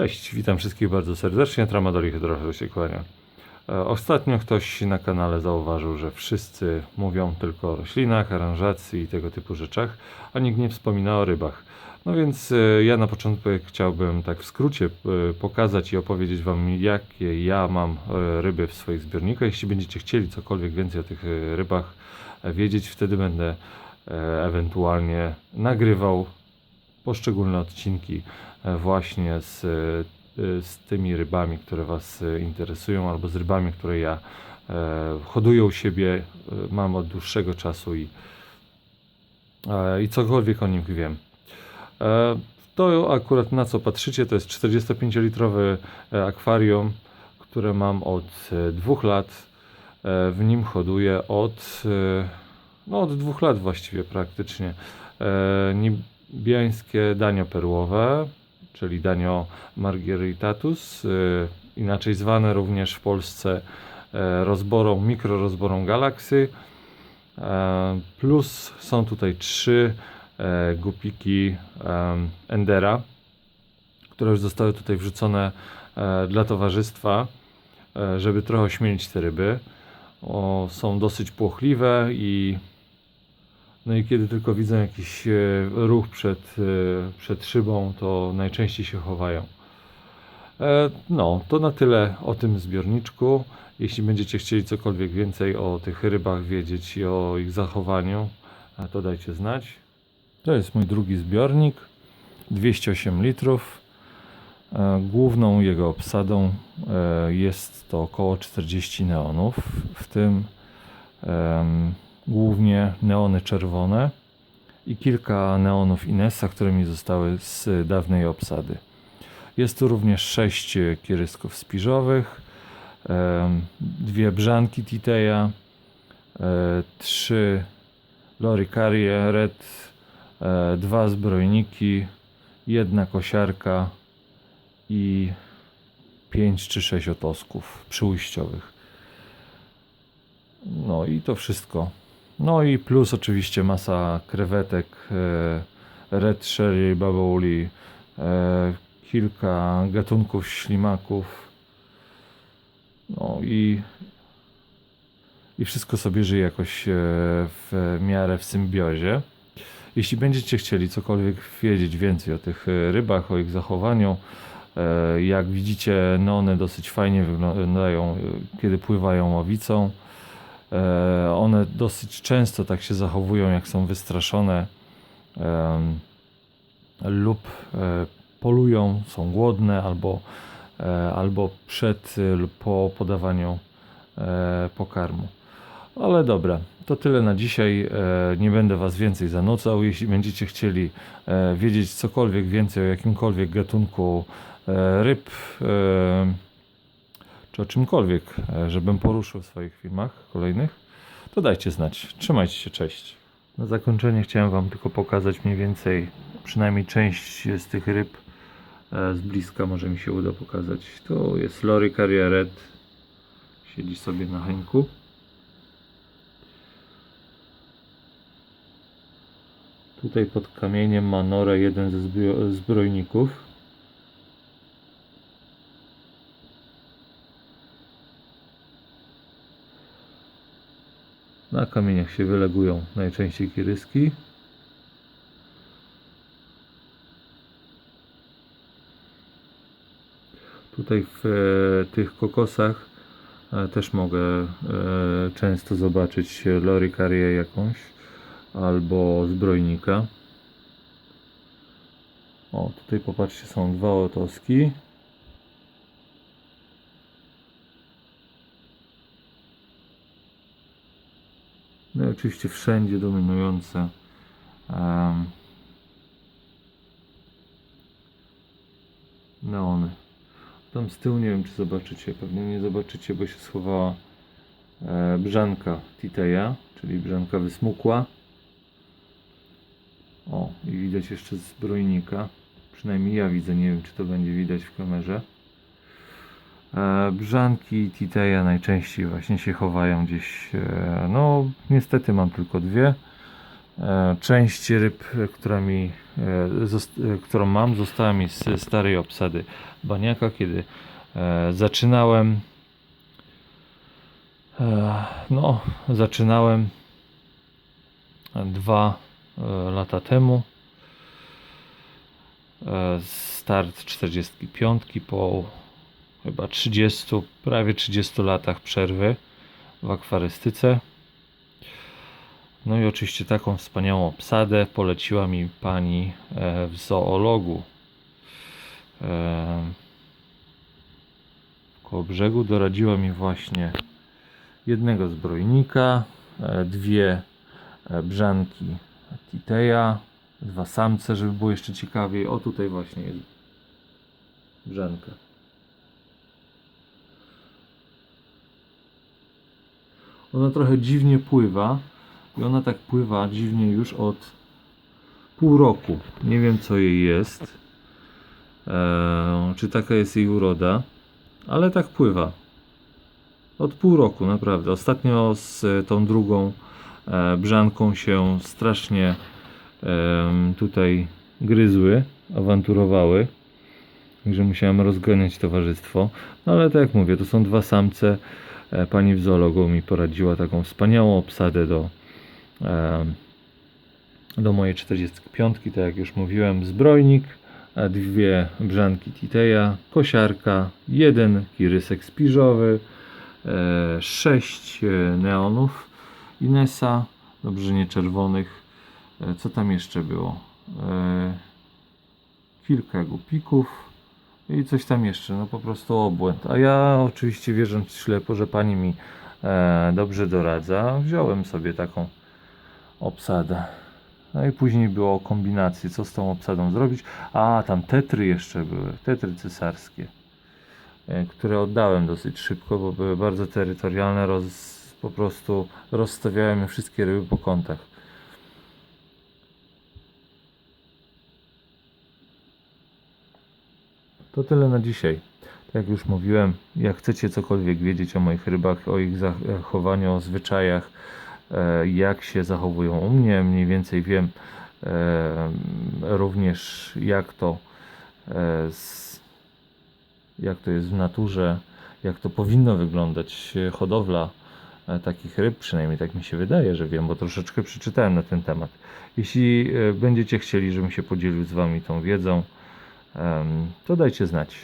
Cześć, witam wszystkich bardzo serdecznie. Tramadol hydroxykłania. E, Ostatnio ktoś na kanale zauważył, że wszyscy mówią tylko o roślinach, aranżacji i tego typu rzeczach, a nikt nie wspomina o rybach. No więc e, ja na początku chciałbym tak w skrócie e, pokazać i opowiedzieć Wam, jakie ja mam ryby w swoich zbiornikach. Jeśli będziecie chcieli cokolwiek więcej o tych rybach wiedzieć, wtedy będę ewentualnie nagrywał poszczególne odcinki e, właśnie z, e, z tymi rybami, które Was e, interesują, albo z rybami, które ja hoduję u siebie, mam od dłuższego czasu i, i cokolwiek o nich wiem. To akurat na co patrzycie, to jest 45-litrowy e, akwarium, które mam od dwóch lat. W nim hoduję od, no od dwóch lat właściwie praktycznie. Niebiańskie danio perłowe, czyli danio margheritatus, e, inaczej zwane również w Polsce e, rozborą, mikrorozborą galaksy. E, Plus są tutaj trzy gupiki Endera, które już zostały tutaj wrzucone dla towarzystwa, żeby trochę ośmielić te ryby. Są dosyć płochliwe i no i kiedy tylko widzą jakiś e, ruch przed, e, przed szybą, to najczęściej się chowają. E, No, to na tyle o tym zbiorniczku. Jeśli będziecie chcieli cokolwiek więcej o tych rybach wiedzieć i o ich zachowaniu, to dajcie znać. To jest mój drugi zbiornik, 208 litrów. Główną jego obsadą jest to około 40 neonów, w tym głównie neony czerwone i kilka neonów Inessa, które mi zostały z dawnej obsady. Jest tu również 6 kirysków spiżowych, dwie brzanki Titeja, e, trzy Loricarie Red, e, dwa zbrojniki, jedna kosiarka i 5 czy 6 otosków przyujściowych. No i to wszystko. No i plus oczywiście masa krewetek, e, red sherry, babauli, e, kilka gatunków ślimaków. No i, i wszystko sobie żyje jakoś e, w miarę w symbiozie. Jeśli będziecie chcieli cokolwiek wiedzieć więcej o tych rybach, o ich zachowaniu, jak widzicie, no one dosyć fajnie wyglądają, kiedy pływają łowicą. E, One dosyć często tak się zachowują, jak są wystraszone lub e, polują, są głodne albo, e, albo przed e, lub po podawaniu pokarmu. Ale dobra, to tyle na dzisiaj. Nie będę Was więcej zanucał. Jeśli będziecie chcieli wiedzieć cokolwiek więcej o jakimkolwiek gatunku ryb, czy o czymkolwiek, e, żebym poruszył w swoich filmach kolejnych, to dajcie znać. Trzymajcie się, cześć. Na zakończenie chciałem Wam tylko pokazać mniej więcej, przynajmniej część z tych ryb e, z bliska, może mi się uda pokazać. To jest Loricaria Red, siedzi sobie na henku. Tutaj pod kamieniem ma norę jeden ze zbro- zbrojników. Na kamieniach się wylegują najczęściej kiryski. Tutaj w e, tych kokosach e, też mogę e, często zobaczyć lorikarię jakąś albo zbrojnika. O, tutaj popatrzcie, są dwa otoski. No i oczywiście wszędzie dominujące em, neony. Tam z tyłu nie wiem czy zobaczycie, pewnie nie zobaczycie, bo się schowała e, brzanka Titeja, czyli brzanka wysmukła. O, i widać jeszcze zbrojnika. Przynajmniej ja widzę, nie wiem czy to będzie widać w kamerze. E, Brzanki Titeja najczęściej właśnie się chowają gdzieś. E, no, niestety mam tylko dwie. E, Część ryb, która mi którą mam, została mi z starej obsady baniaka, kiedy zaczynałem. No, zaczynałem dwa lata temu. Start 45 po chyba 30, prawie 30 latach przerwy w akwarystyce. No i oczywiście taką wspaniałą obsadę poleciła mi pani e, w zoologu. E, koło brzegu doradziła mi właśnie jednego zbrojnika, e, dwie brzanki Titeja, dwa samce, żeby było jeszcze ciekawiej. O tutaj właśnie jest brzanka. Ona trochę dziwnie pływa i ona tak pływa dziwnie już od pół roku. Nie wiem co jej jest. Eee, czy taka jest jej uroda, ale tak pływa. Od pół roku, naprawdę. Ostatnio z e, tą drugą e, brzanką się strasznie em, tutaj gryzły, awanturowały. Także musiałem rozganiać towarzystwo. No ale tak jak mówię, to są dwa samce. E, Pani w zoologu mi poradziła taką wspaniałą obsadę do, em, do mojej 45, tak jak już mówiłem, zbrojnik, a dwie brzanki Titeja, kosiarka, jeden kirysek spiżowy, e, sześć e, neonów Inesa, dobrze nie czerwonych. E, Co tam jeszcze było? E, kilka gupików i coś tam jeszcze, no po prostu obłęd. A ja oczywiście wierząc ślepo, że pani mi e, dobrze doradza, wziąłem sobie taką obsadę. No i później było o kombinacji, co z tą obsadą zrobić. A, tam tetry jeszcze były, tetry cesarskie, e, które oddałem dosyć szybko, bo były bardzo terytorialne, roz, po prostu rozstawiałem wszystkie ryby po kątach. To tyle na dzisiaj. Tak jak już mówiłem, jak chcecie cokolwiek wiedzieć o moich rybach, o ich zachowaniu, o zwyczajach, e, jak się zachowują u mnie, mniej więcej wiem e, również jak to e, jak to jest w naturze, jak to powinno wyglądać hodowla takich ryb, przynajmniej tak mi się wydaje, że wiem, bo troszeczkę przeczytałem na ten temat. Jeśli będziecie chcieli, żebym się podzielił z Wami tą wiedzą, to dajcie znać.